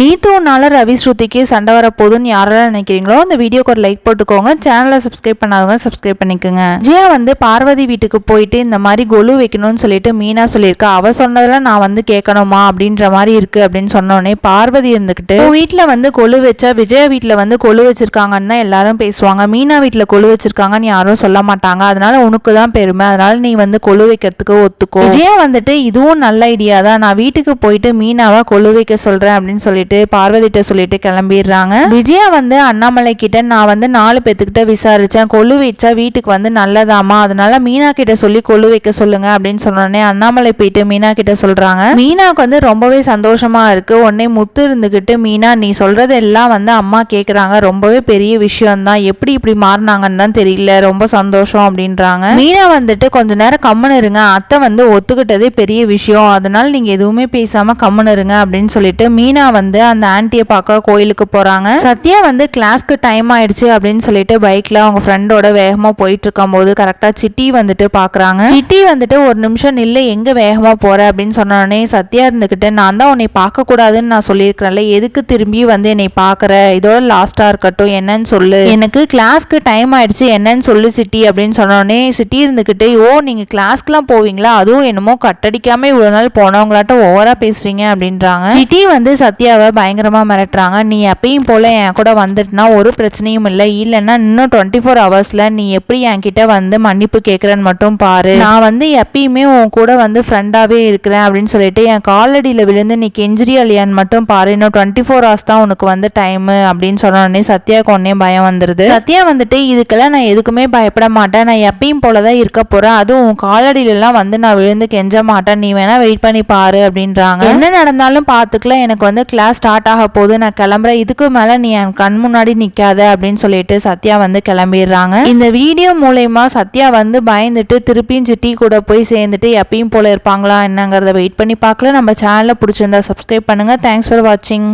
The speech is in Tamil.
நீத்துனால ரவி ஸ்ருதிக்கு சண்டை வரப்போகுதுன்னு யாரெல்லாம் நினைக்கிறீங்களோ அந்த வீடியோக்கு ஒரு லைக் போட்டுக்கோங்க. சேனலை சப்ஸ்கிரைப் பண்ணாதவங்க சப்ஸ்கிரைப் பண்ணிக்கோங்க. ஜியா வந்து பார்வதி வீட்டுக்கு போயிட்டு இந்த மாதிரி கொலு வைக்கணும்னு சொல்லிட்டு மீனா சொல்லியிருக்கா. அவ சொன்னதெல்லாம் நான் வந்து கேட்கணுமா அப்படின்ற மாதிரி இருக்கு அப்படின்னு சொன்னோடனே பார்வதி இருந்துக்கிட்டு வீட்டில் வந்து கொலு வச்சா விஜய வீட்டில் வந்து கொலு வச்சிருக்காங்கன்னு தான் எல்லாரும் பேசுவாங்க. மீனா வீட்டில் கொலு வச்சிருக்காங்கன்னு யாரும் சொல்ல மாட்டாங்க. அதனால உனக்கு தான் பெருமை. அதனால நீ வந்து கொலு வைக்கிறதுக்கு ஒத்துக்கோ. விஜயா வந்துட்டு இதுவும் நல்ல ஐடியா தான். நான் வீட்டுக்கு போயிட்டு மீனாவை கொலு வைக்க சொல்றேன் அப்படின்னு சொல்லிட்டு பார்வதிட்ட சொல்லிட்டு கிளம்பிடுறாங்க. விஜயா வந்து அண்ணாமலை கிட்ட நான் வந்து நாலு பேத்துக்கிட்ட விசாரிச்சேன். கொலு வச்சா வீட்டுக்கு வந்து நல்லதாமா அதனால மீனா கிட்ட சொல்லி கொலு வைக்க சொல்லுங்க அப்படின்னு சொன்னோடனே அண்ணாமலை போயிட்டு மீனா கிட்ட சொல்றாங்க. மீனாக்கு வந்து ரொம்பவே சந்தோஷமா இருக்கு. உடனே முத்து இருந்துகிட்டு மீனா நீ சொல்றது எல்லாம் வந்து அம்மா கேக்குறாங்க. ரொம்பவே பெரிய விஷயம் தான் எப்படி இப்படி மாறினாங்கன்னு தான் தெரியல. ரொம்ப சந்தோஷம் அப்படின்றாங்க. மீனா வந்துட்டு கொஞ்ச நேரம் கம்முன்னு இருங்க. அத்தை வந்து ஒத்துக்கிட்டதே பெரிய விஷயம். அதனால நீங்க எதுவுமே பேசாம கம்முன்னு இருங்க அப்படின்னு சொல்லிட்டு மீனா வந்து வந்து அந்த ஆண்டியை பார்க்க கோயிலுக்கு போறாங்க. சத்யா வந்து கிளாஸ்க்கு டைம் ஆயிடுச்சு அப்படின்னு சொல்லிட்டு பைக்ல அவங்க ஃப்ரெண்டோட வேகமா போயிட்டு இருக்கும்போது கரெக்டா சிட்டி வந்துட்டு பாக்குறாங்க. சிட்டி வந்துட்டு ஒரு நிமிஷம் நில்ல எங்க வேகமா போற அப்படின்னு சொன்னோடனே சத்யா இருந்துகிட்டு நான் தான் உன்னை பார்க்க கூடாதுன்னு நான் சொல்லியிருக்கிறேன்ல எதுக்கு திரும்பி வந்து என்னை பாக்குற இதோட லாஸ்டா இருக்கட்டும் என்னன்னு சொல்லு. எனக்கு கிளாஸ்க்கு டைம் ஆயிடுச்சு என்னன்னு சொல்லு சிட்டி அப்படின்னு சொன்னோடனே சிட்டி இருந்துகிட்டு ஓ நீங்க கிளாஸ்க்குலாம் போவீங்களா? அதுவும் என்னமோ கட்டடிக்காம இவ்வளவு நாள் போனவங்களாட்ட ஓவரா பேசுறீங்க அப்படின்றாங்க. சிட்டி வந்து சத்யாவை பயங்கரமாக மிரட்டுறாங்க. நீ எப்பயும் போல் என் கூட வந்துட்டுனா ஒரு பிரச்சனையும் இல்லை. இல்லைன்னா இன்னும் டுவெண்ட்டி ஃபோர் ஹவர்ஸில் நீ எப்படி என்கிட்ட வந்து மன்னிப்பு கேட்குறேன்னு மட்டும் பாரு. நான் வந்து எப்பயுமே உன் கூட வந்து ஃப்ரெண்டாகவே இருக்கிறேன் அப்படின்னு சொல்லிட்டு என் காலடியில் விழுந்து நீ கெஞ்சிரி அலியான்னு மட்டும் பாரு. இன்னும் டுவெண்ட்டி ஃபோர் ஹவர்ஸ் தான் உனக்கு வந்து டைம் அப்படின்னு சொன்ன உடனே சத்யாவுக்கு உடனே பயம் வந்துடுது சத்யா வந்துட்டு இதுக்கெல்லாம் நான் எதுக்குமே பயப்பட மாட்டேன். நான் எப்பயும் போலதான் இருக்க போகிறேன் அதுவும் உன் காலடியிலலாம் வந்து நான் விழுந்து கெஞ்ச மாட்டேன். நீ வேணால் வெயிட் பண்ணி பாரு அப்படின்றாங்க. என்ன நடந்தாலும் பார்த்துக்கலாம் எனக்கு வந்து கிளாஸ் ஸ்டார்ட் ஆக போகுது. நான் கிளம்புறேன். இதுக்கு மேல நீ என் கண் முன்னாடி நிக்காத அப்படின்னு சொல்லிட்டு சத்யா வந்து கிளம்பிடுறாங்க. இந்த வீடியோ மூலயமா சத்யா வந்து பயந்துட்டு திருப்பியும் சிட்டி கூட போய் சேர்ந்துட்டு எப்பயும் போல இருப்பாங்களா என்னங்கிறத வெயிட் பண்ணி பார்க்கல. நம்ம சேனலை பிடிச்சிருந்தா சப்ஸ்கிரைப் பண்ணுங்க. தேங்க்ஸ் ஃபார் வாட்சிங்